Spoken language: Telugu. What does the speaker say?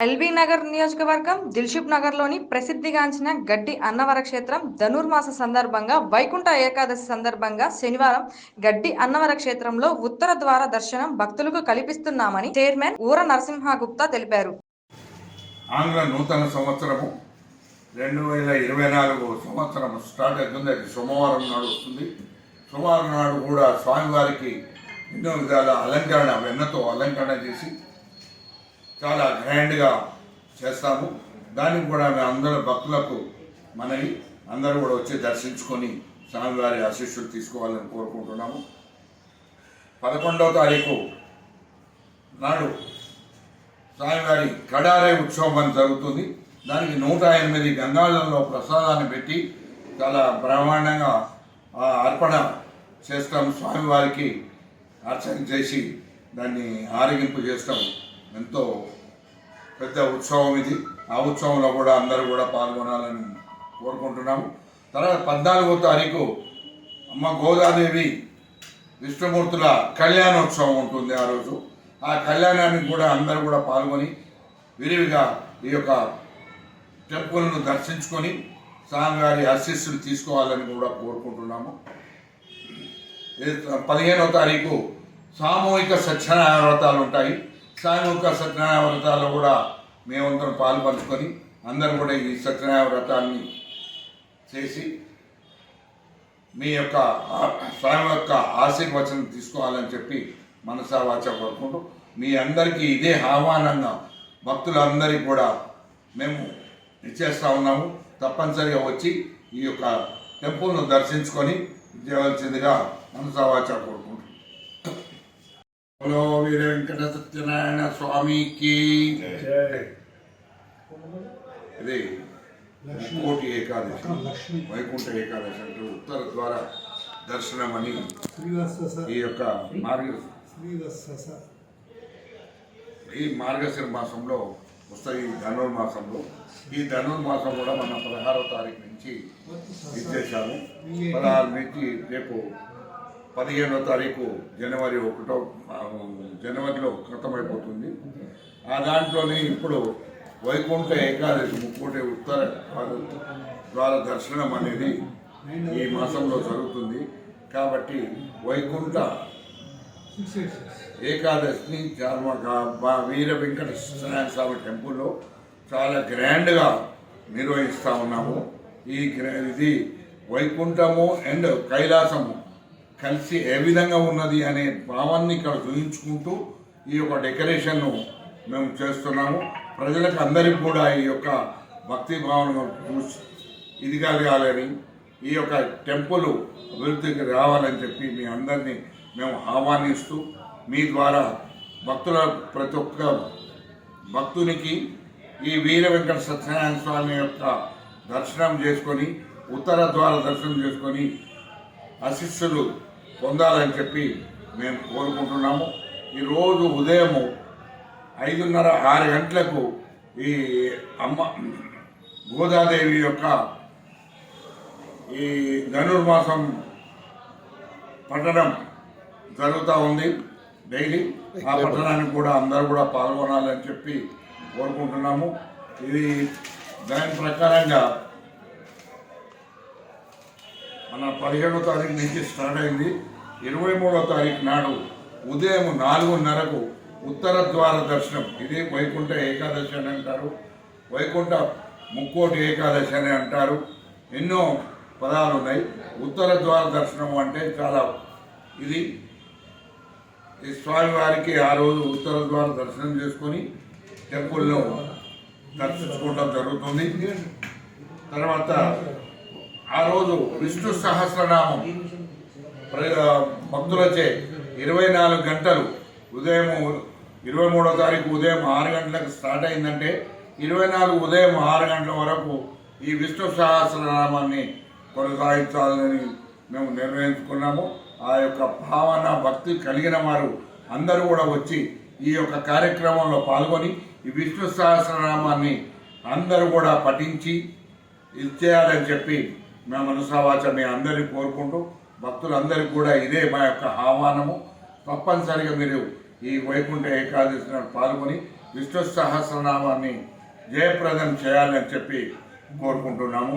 ఎల్బీ నగర్ నియోజకవర్గం దిల్షుక్ నగర్లోని ప్రసిద్ధిగాంచిన గడ్డి అన్నవర క్షేత్రం ధనుర్మాస సందర్భంగా వైకుంఠ ఏకాదశి సందర్భంగా శనివారం గడ్డి అన్నవర క్షేత్రంలో ఉత్తర ద్వార దర్శనం భక్తులకు కల్పిస్తున్నామని చైర్మన్ ఊర నరసింహ గుప్తా తెలిపారు. ఆంగ్ల నూతన సంవత్సరము రెండు వేల ఇరవై నాలుగు సంవత్సరం స్టార్ట్ అవుతుంది. అది సోమవారం నాడు వస్తుంది. సోమవారం నాడు కూడా స్వామివారికి ఎన్నో విధాల అలంకరణ వెన్నతో అలంకరణ చేసి చాలా గ్రాండ్గా చేస్తాము. దానికి కూడా మేము అందరూ భక్తులకు మనవి. అందరూ కూడా వచ్చి దర్శించుకొని స్వామివారి ఆశీస్సులు తీసుకోవాలని కోరుకుంటున్నాము. పదకొండవ తారీఖు నాడు స్వామివారి కడారే ఉత్సవం అని జరుగుతుంది. దానికి నూట ఎనిమిది గంగాళంలో ప్రసాదాన్ని పెట్టి చాలా బ్రహ్మాండంగా ఆ అర్పణ చేస్తాం స్వామివారికి అర్చన చేసి దాన్ని ఆరగింపు చేస్తాం ఎంతో పెద్ద ఉత్సవం ఇది. ఆ ఉత్సవంలో కూడా అందరూ కూడా పాల్గొనాలని కోరుకుంటున్నాము. తర్వాత పద్నాలుగో తారీఖు అమ్మ గోదాదేవి విష్ణుమూర్తుల కళ్యాణోత్సవం ఉంటుంది ఆ రోజు. ఆ కళ్యాణానికి కూడా అందరూ కూడా పాల్గొని విరివిగా ఈ యొక్క టెంపుల్ను దర్శించుకొని స్వామివారి ఆశీస్సులు తీసుకోవాలని కూడా కోరుకుంటున్నాము. పదిహేనో తారీఖు సామూహిక సత్యనారాయణ వ్రతాలు ఉంటాయి. సామూహిక సత్యనారాయణ వ్రతాల్లో కూడా మేమందరం పాల్పంచుకొని అందరం కూడా ఈ సత్యనారాయణ వ్రతాన్ని చేసి మీ యొక్క స్వామి యొక్క ఆశీర్వచనం తీసుకోవాలని చెప్పి మనసా వాచ కోరుకుంటూ మీ అందరికీ ఇదే ఆహ్వానంగా భక్తులందరికీ కూడా మేము ఇచ్చేస్తా ఉన్నాము. తప్పనిసరిగా వచ్చి ఈ యొక్క టెంపుల్ను దర్శించుకొని చేయవలసిందిగా మనసా వాచ కోరుకుంటున్నాం. హలో వీర వెంకట సత్యనారాయణ స్వామికి ఇది కోటి ఏకాదశి వైకుంఠ ఏకాదశి అంటే ఉత్తర ద్వార దర్శనం అని ఈ యొక్క మార్గ ఈ మార్గశిర మాసంలో వస్తాయి ఈ ధనుర్మాసంలో. ఈ ధనుర్మాసం కూడా మన పదహారో తారీఖు నుంచి ఇచ్చేసాము పదహారు నుంచి రేపు పదిహేనో తారీఖు జనవరి ఒకటో జనవరిలో ఖతమైపోతుంది ఆ దాంట్లోనే ఇప్పుడు వైకుంఠ ఏకాదశి ముక్కోటి ఉత్తర ద్వార దర్శనం అనేది ఈ మాసంలో జరుగుతుంది. కాబట్టి వైకుంఠ ఏకాదశిని వీర వెంకట సత్యనారాయణ స్వామి టెంపుల్లో చాలా గ్రాండ్గా నిర్వహిస్తూ ఉన్నాము. ఈ గ్రా- ఇది వైకుంఠము అండ్ కైలాసము. కలిసి ఏ విధంగా ఉన్నది అనే భావాన్ని ఇక్కడ చూపించుకుంటూ ఈ యొక్క డెకరేషన్ను మేము చేస్తున్నాము. ప్రజలకు అందరికీ కూడా ఈ యొక్క భక్తి భావన చూసి ఇది కలగాలని ఈ యొక్క టెంపుల్ అభివృద్ధికి రావాలని చెప్పి మీ అందరినీ మేము ఆహ్వానిస్తూ మీ ద్వారా భక్తుల ప్రతి ఒక్క భక్తునికి ఈ వీర వెంకట సత్యనారాయణ స్వామి యొక్క దర్శనం చేసుకొని ఉత్తర ద్వార దర్శనం చేసుకొని అశిస్సులు పొందాలని చెప్పి మేము కోరుకుంటున్నాము. ఈరోజు ఉదయము ఐదున్నర ఆరు గంటలకు ఈ అమ్మ గోదాదేవి యొక్క ఈ ధనుర్మాసం పట్టణం జరుగుతూ ఉంది డైలీ. ఆ పట్టణానికి కూడా అందరూ కూడా పాల్గొనాలని చెప్పి కోరుకుంటున్నాము. ఇది దాని ప్రకారంగా అలా పదిహేడో తారీఖు నుంచి స్టార్ట్ అయింది. ఇరవై మూడో తారీఖు నాడు ఉదయం నాలుగున్నరకు ఉత్తర ద్వార దర్శనం. ఇది వైకుంఠ ఏకాదశి అని అంటారు. వైకుంఠ ముక్కోటి ఏకాదశి అని అంటారు. ఎన్నో పదాలు ఉన్నాయి. ఉత్తర ద్వార దర్శనం అంటే చాలా ఇది. ఈ స్వామివారికి ఆ రోజు ఉత్తర ద్వార దర్శనం చేసుకొని టెంపుల్లో దర్శించుకోవడం జరుగుతుంది. తర్వాత ఆ రోజు విష్ణు సహస్రనామం ప్ర- భక్తులచే ఇరవై నాలుగు గంటలు ఉదయం ఇరవై మూడో తారీఖు ఉదయం ఆరు గంటలకు స్టార్ట్ అయిందంటే ఇరవై నాలుగు ఉదయం ఆరు గంటల వరకు ఈ విష్ణు సహస్రనామాన్ని కొనసాగించాలని మేము నిర్ణయించుకున్నాము. ఆ యొక్క భావన భక్తి కలిగిన వారు అందరూ కూడా వచ్చి ఈ యొక్క కార్యక్రమంలో పాల్గొని ఈ విష్ణు సహస్రనామాన్ని అందరూ కూడా పఠించి ఇది చేయాలని చెప్పి మేము మనసావాచ మీ అందరికీ కోరుకుంటూ భక్తులందరికీ కూడా ఇదే మా యొక్క ఆహ్వానము. తప్పనిసరిగా మీరు ఈ వైకుంఠ ఏకాదశి నాడు పాల్గొని విష్ణు సహస్రనామాన్ని జయప్రదం చేయాలని చెప్పి కోరుకుంటున్నాము.